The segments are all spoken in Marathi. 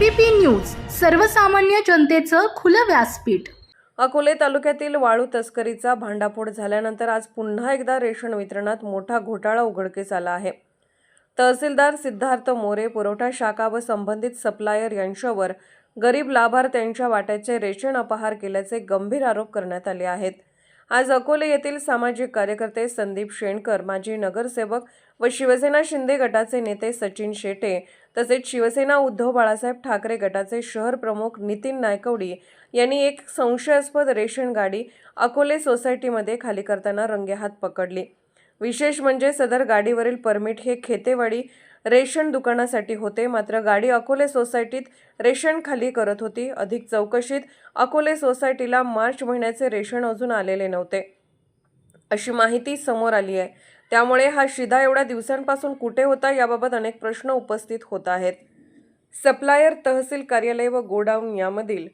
एबीपी न्यूज सर्वसामान्य जनतेचं खुलं व्यासपीठ. अकोले तालुक्यातील वाळू तस्करीचा भांडाफोड झाल्यानंतर आज पुन्हा एकदा रेशन वितरणात मोठा घोटाळा उघडकीस आला आहे. तहसीलदार सिद्धार्थ मोरे पुरवठा शाखा व संबंधित सप्लायर यांच्यावर गरीब लाभार्थ्यांच्या वाट्याचे रेशन अपहार केल्याचे गंभीर आरोप करण्यात आले आहेत. आज अकोले येथील सामाजिक कार्यकर्ते संदीप शेणकर माजी नगरसेवक व शिवसेना शिंदे गटाचे नेते सचिन शेटे तसेच शिवसेना उद्धव बाळासाहेब ठाकरे गटाचे शहर प्रमुख नितीन नायकवडी यांनी एक संशयास्पद रेशन गाडी अकोले सोसायटीमध्ये खाली करताना रंगेहात पकडली. विशेष म्हणजे सदर गाडीवरील परमिट हे खेतेवाडी रेशन दुकानासाठी होते. मात्र गाडी अकोले सोसायटीत रेशन खाली करत होती. अधिक चौकशीत अकोले सोसायटीला मार्च महिन्याचे रेशन अजून आलेले नव्हते. अशी माहिती समोर आली आहे. त्यामुळे हा शिधा एवढ्या दिवसांपासून कुठे होता याबाबत अनेक प्रश्न उपस्थित होत आहेत. सप्लायर तहसील कार्यालय व गोडाऊन यामधील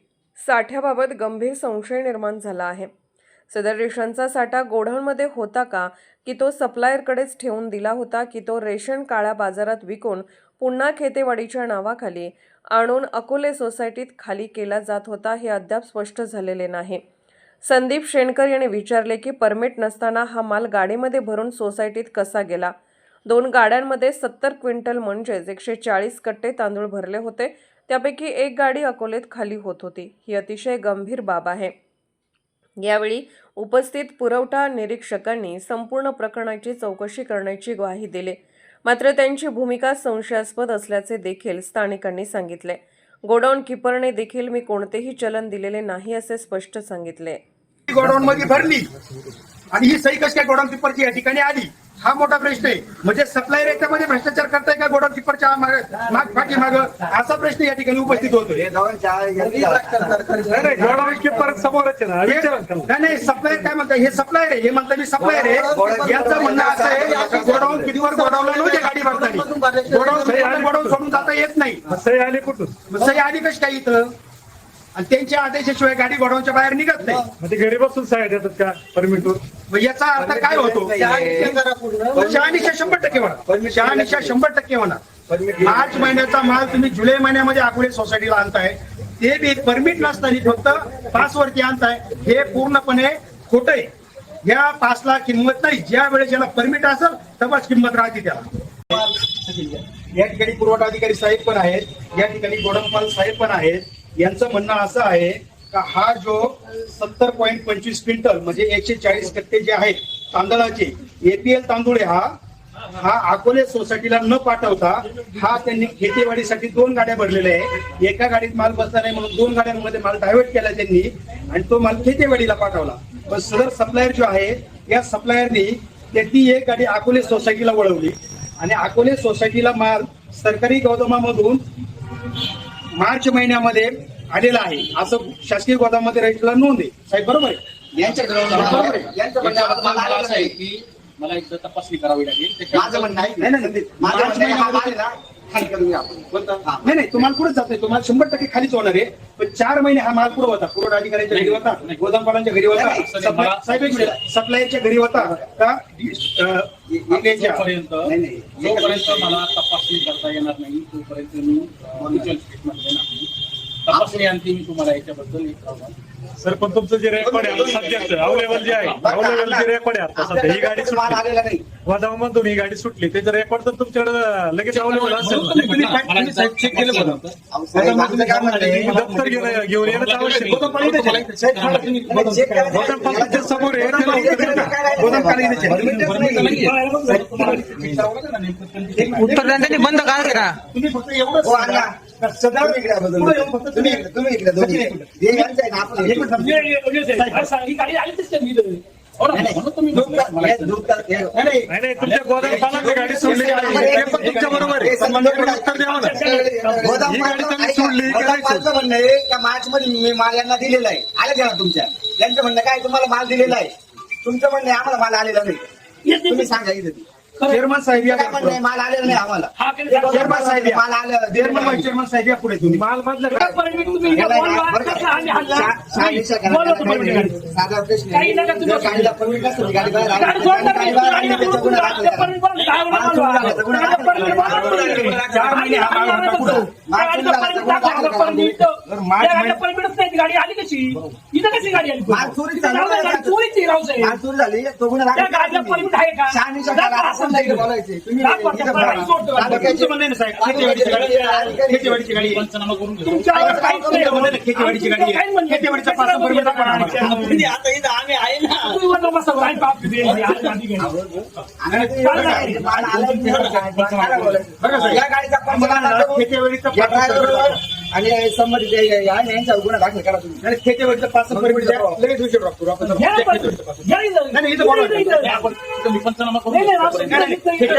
साठ्याबाबत गंभीर संशय निर्माण झाला आहे. सदर रेशनचा साठा गोडाऊनमध्ये होता का? की तो सप्लायरकडेच ठेवून दिला होता की तो रेशन काळ्या बाजारात विकून पुन्हा खेतेवाडीच्या नावाखाली आणून अकोले सोसायटीत खाली केला जात होता हे अद्याप स्पष्ट झालेले नाही. संदीप शेणकर यांनी विचारले की परमिट नसताना हा माल गाडीमध्ये भरून सोसायटीत कसा गेला? दोन गाड्यांमध्ये सत्तर क्विंटल म्हणजेच एकशे चाळीस कट्टे तांदूळ भरले होते. त्यापैकी एक गाडी अकोलेत खाली होत होती. ही अतिशय गंभीर बाब आहे. यावेळी उपस्थित पुरवठा निरीक्षकांनी संपूर्ण प्रकरणाची चौकशी करण्याची ग्वाही दिली. मात्र त्यांची भूमिका संशयास्पद असल्याचे देखील स्थानिकांनी सांगितले. गोडाऊन किपरने देखील मी कोणतेही चलन दिलेले नाही असे स्पष्ट सांगितले. गोडाऊन मध्ये भरली. आणि ही सही कशी काय गोडाऊन किपरची या ठिकाणी आली? हा मोठा प्रश्न आहे. म्हणजे सप्लायर याच्यामध्ये भ्रष्टाचार करताय का गोडाऊन किपरच्या माग- माग पाठी माग असा प्रश्न या ठिकाणी उपस्थित होतोय. नाही गोडाऊन किपर समोरच हे- नाही नाही. सप्लायर काय म्हणतात हे सप्लायर आहे. हे म्हणतात मी सप्लायर आहे. यांचं म्हणणं असं आहे की गोडाऊन कितीवर गोडाऊनला नव्हते गाडी भरताना गोडाऊन गोडाऊन सोडून जाता येत नाही. सही आली कुठून सही आली कशी काय इथं? आणि त्यांच्या आदेशाशिवाय गाडी गोडाऊनच्या बाहेर निघत नाही. मग ते घरी बसून सहाय्य देतात का परमिटवर? मग याचा अर्थ काय होतो? शहानिशा शंभर टक्के होणार शहानिशा शंभर टक्के होणार मार्च महिन्याचा माल तुम्ही जुलै महिन्यामध्ये अकोले सोसायटीला आणताय. ते बी परमिट नसताना फक्त पास वरती आणताय. हे पूर्णपणे खोट आहे. या पासला किंमत नाही. ज्या वेळेस याला परमिट असेल तेव्हाच किंमत राहते त्याला. या ठिकाणी पुरवठा अधिकारी साहेब पण आहेत. या ठिकाणी गोडंपाल साहेब पण आहेत. यांचं म्हणणं असं आहे का हा जो सत्तर पॉईंट पंचवीस क्विंटल म्हणजे एकशे चाळीस कट्टे जे आहेत तांदळाचे एपीएल तांदूळ आहे हा हा अकोले सोसायटीला न पाठवता हा त्यांनी खेतीवाडीसाठी दोन गाड्या भरलेल्या आहे एका गाडीत माल बसला नाही म्हणून दोन गाड्यांमध्ये माल डायव्हर्ट केला त्यांनी आणि तो माल खेतीवाडीला पाठवला. पण सदर सप्लायर जो आहे या सप्लायरनी ती एक गाडी अकोले सोसायटीला वळवली. आणि अकोले सोसायटीला माल सरकारी गोदामामधून मार्च महिन्यामध्ये आलेला आहे. असं शासकीय गोदामामध्ये रजिस्टरला नोंद आहे. साहेब बरोबर आहे? यांच्या बरोबर आहे. यांचं म्हणणं आहे, मला की एकदा तपासणी करावी लागेल. माझं म्हणणं आहे नाही, नाही, नाही. माझं म्हणणं आहे, हा माल आहे ना खाली करून घ्या आपण. कोणता? हा. नाही नाही तुम्हाला पुढे जात नाही तुम्हाला शंभर टक्के खालीच होणार आहे. पण चार महिने हा माल पुढे होता. पुरवठा अधिकाऱ्यांच्या घरी होता. गोदामपालांच्या घरी होता. नाही, सप्लाय- साहेब एक मिनिट. सप्लायरच्या घरी होता का? अं, जोपर्यंत. जोपर्यंत मला तपासणी करता येणार नाही तोपर्यंत मी स्टेटमेंट देणार नाही तपासणी आणखी मी तुम्हाला याच्याबद्दल एक सर पण तुमचं जे रेकॉर्ड आहे सध्याचं अवेलेबल जे आहे अवेलेबल जे रेकॉर्ड आहे आता सध्या ही गाडी सुटली. नाही गोदामामधून ही गाडी सुटली. त्याचं रेकॉर्ड तर तुमच्याकडे लगेच अवेलेबल असेल. काय दप्तर घेऊन येणं आवश्यक. तुम्ही. गोदामपालाच्या समोर त्याला उत्तर त्यांनी बंद का करा? तुम्ही फक्त एवढंच हो, अण्णा. सांगा. सदा तुम्ही इकडे तुम्ही. हे यांचं आहे ना, हे हे- नाही, नाही. गाडी सोडली पण तुमच्या बरोबर आहे पण मला उत्तर द्यावं ना गोदाम ही गाडी त्यांनी सोडली का नाही म्हणणं आहे मार्च मध्ये मी माल यांना दिलेला आहे आलं का तुमच्या त्यांचं म्हणणं काय तुम्हाला माल दिलेला आहे तुमचं म्हणणं आहे आम्हाला माल आलेला नाही तुम्ही सांगा इथे. चेअरमन साहेब या काय पण नाही, माल आलेला नाही आम्हाला हा साहेब. चेअरमन साहेब या माल आलं चेअरमन चेअरमन साहेब या पुढे तुम्ही माल बदल काय परमिट तुम्ही इथे याला बोलवा, बरं का? कसं आम्ही हल्ला? नाही, बोलवा. परमिट. काही. नका तुम्ही त्याचा गुन्हा दाखल करा. परमिट दहा बोलवा. परमिट चार महिने हा माल होता परमिट दाखवा. परमिट. तर मार्च त्या महिन्यात- गाडीला परमिटच नाही, ती गाडी आली कशी इथं कशी गाडी आली माल चोरी झाला. राहू दे, गाडी चोरीची दे. माल चोरी झाली तो गुन्हा त्या दाखल करा गाडीला तुम्ही. परमिट आहे का शहानिशा करा, दाखवा, असं नाही बोलायचे. तुम्ही दाखवा, इथं दाखवा, बघा. सोडतो. तालुक्याचे- तुमचं म्हणणं आहे ना साहेब खेतीवाडीची गाडी खेतीवाडीची गाडी आहे. पंचनामा करून घेतो. तुमच्यावर काहीच नाही. तुमचं म्हणणं आहे ना, खेतीवाडीची गाडी काय आहे. म्हणणं? खेतीवाडीचा पास परमिट दाखवा ना आम्हाला. तुम्ही वर बसा, काय पाप किती आहे? आज गाडी घ्या. माल आला की काय बोलायचं? बघा साहेब, या गाडीचा आम्हाला पंचनामा ना करून खेतीवाडीचा या पास ड्रायव्हरवर आणि संबंधित यांच्यावर गुन्हा दाखल करा तुम्ही आणि पास परमिट द्या लगेच विषय करू आपण घ्या ना. नाही, नाही, इथं इथं. पंचनामा इथं,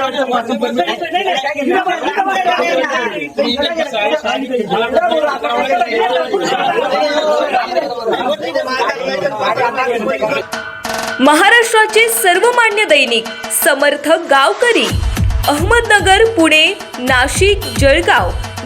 महाराष्ट्राचे सर्वमान्य दैनिक समर्थ गावकरी अहमदनगर पुणे नाशिक जळगाव